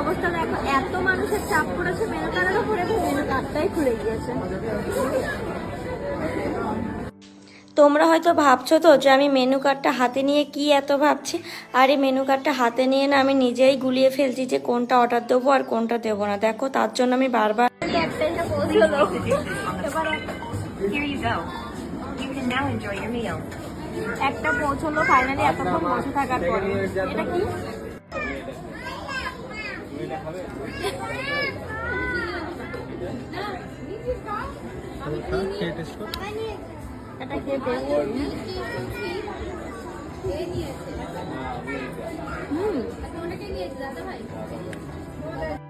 অবস্থা দেখো এত মানুষের চাপ পড়েছে মেনু কার্ডের উপরে মেনু কার্ডটাই খুলে গিয়েছে। তোমরা হয়তো ভাবছ তো যে আমি মেনু কার্ডটা হাতে নিয়ে কি এত ভাবছি? আর এই মেনু কার্ডটা হাতে নিয়ে না আমি নিজেই গুলিয়ে ফেলছি যে কোনটা অর্ডার দেবো আর কোনটা দেবো না। দেখো তার জন্য আমি বারবার একটা পৌঁছলো ফাইনালি এতক্ষণ বসে থাকার পরে। এটা কি এটা খেয়ে দেখব হুম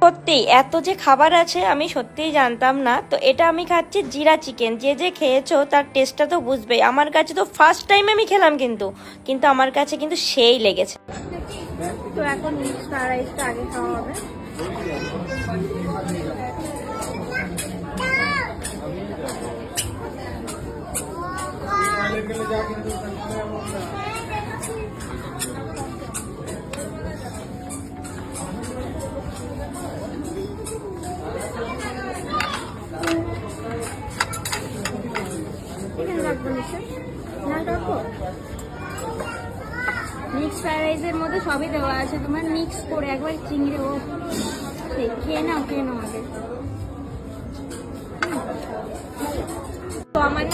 সত্যি, এত যে খাবার আছে আমি সত্যিই জানতাম না। তো এটা আমি খাচ্ছি জিরা চিকেন। যে যে খেয়েছো, তার টেস্টটা তো বুঝবেই। আমার কাছে তো ফার্স্ট টাইম আমি খেলাম কিন্তু। কিন্তু আমার কাছে কিন্তু সেই লেগেছে। তো এখন মিক্স রাইসটা আগে খাওয়া হবে। রাখব নিশ্চয় না রাখব? মিক্স ফ্রাইড রাইসের মধ্যে সবই দেওয়া আছে। তোমার মিক্স করে একবার চিংড়ি ও খেয়ে নাও খেয়ে নাও আগে। তো আমার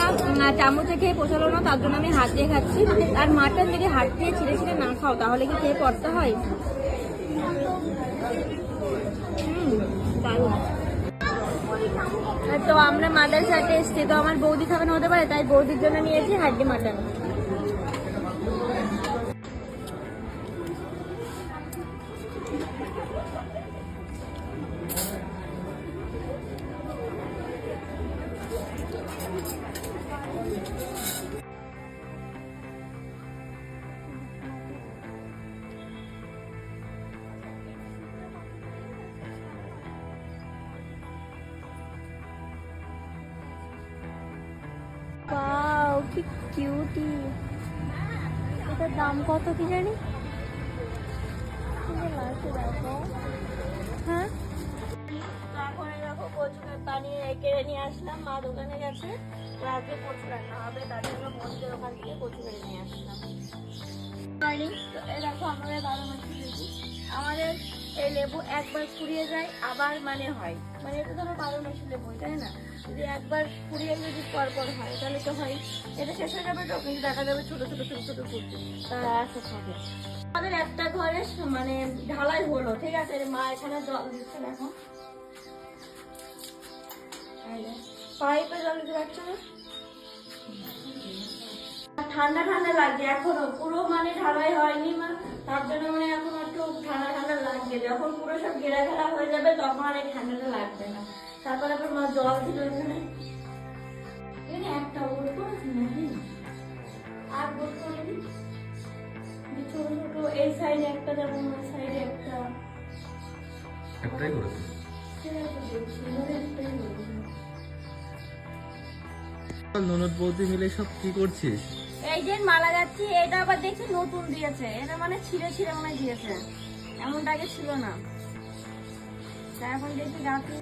না তার জন্য আমি খাচ্ছি। আর মাটন যদি না খাও, তাহলে কি খেয়ে হয়? তো আমরা মাদার সাথে এসছি, তো আমার বৌদি খাবেন হতে পারে, তাই বৌদির জন্য নিয়েছি হাড্ডি মাটন। কি কিউটি এটার দাম কত কি জানি? হ্যাঁ? এখন দেখো কচুর পানি কেড়ে নিয়ে আসলাম মা দোকানে গেছে তো আজকে কচু রান্না হবে তার জন্য বন্ধুদের ওখান থেকে কচু কেড়ে নিয়ে আসলাম দেখো বারো মাসি লেবু আমাদের এই লেবু একবার ফুরিয়ে যায় আবার মানে হয়। মানে এটা ধরো বারো মাসি লেবু তাই না? যদি একবার ফুরিয়ে যদি পর পর হয় তাহলে তো হয়। এটা শেষ হয়ে যাবে তো কিন্তু দেখা যাবে ছোটো ছোটো ছোটো ছোটো ফুটবে তারা শেষ হবে আমাদের একটা ঘরে মানে ঢালাই হলো ঠিক আছে? মা এখানে জল দিচ্ছে দেখো। পাইপে জল দিতে পারছ? না ঠান্ডা ঠান্ডা লাগছে এখনও। পুরো মানে ঢালাই হয়নি মা। ঠান্ডা যখন পুরো সব ঘেরা ঘেরা হয়ে যাবে তখন আর এই ঠান্ডাটা লাগবে না। তারপর আবার মা জল দিল এখানে। এখানে একটা ওর করেছি? আর ছোট ছোট এই সাইডে একটা যেমন ওই সাইডে একটা। একটাই করেছে। ননদ বৌদি মিলে সব কি করছিস? এই যে মালা যাচ্ছি এটা আবার দেখছি নতুন দিয়েছে। এটা মানে ছিঁড়ে ছিঁড়ে মনে হয় দিয়েছে। এমনটা আগে ছিল না। এখন দেখি রাখি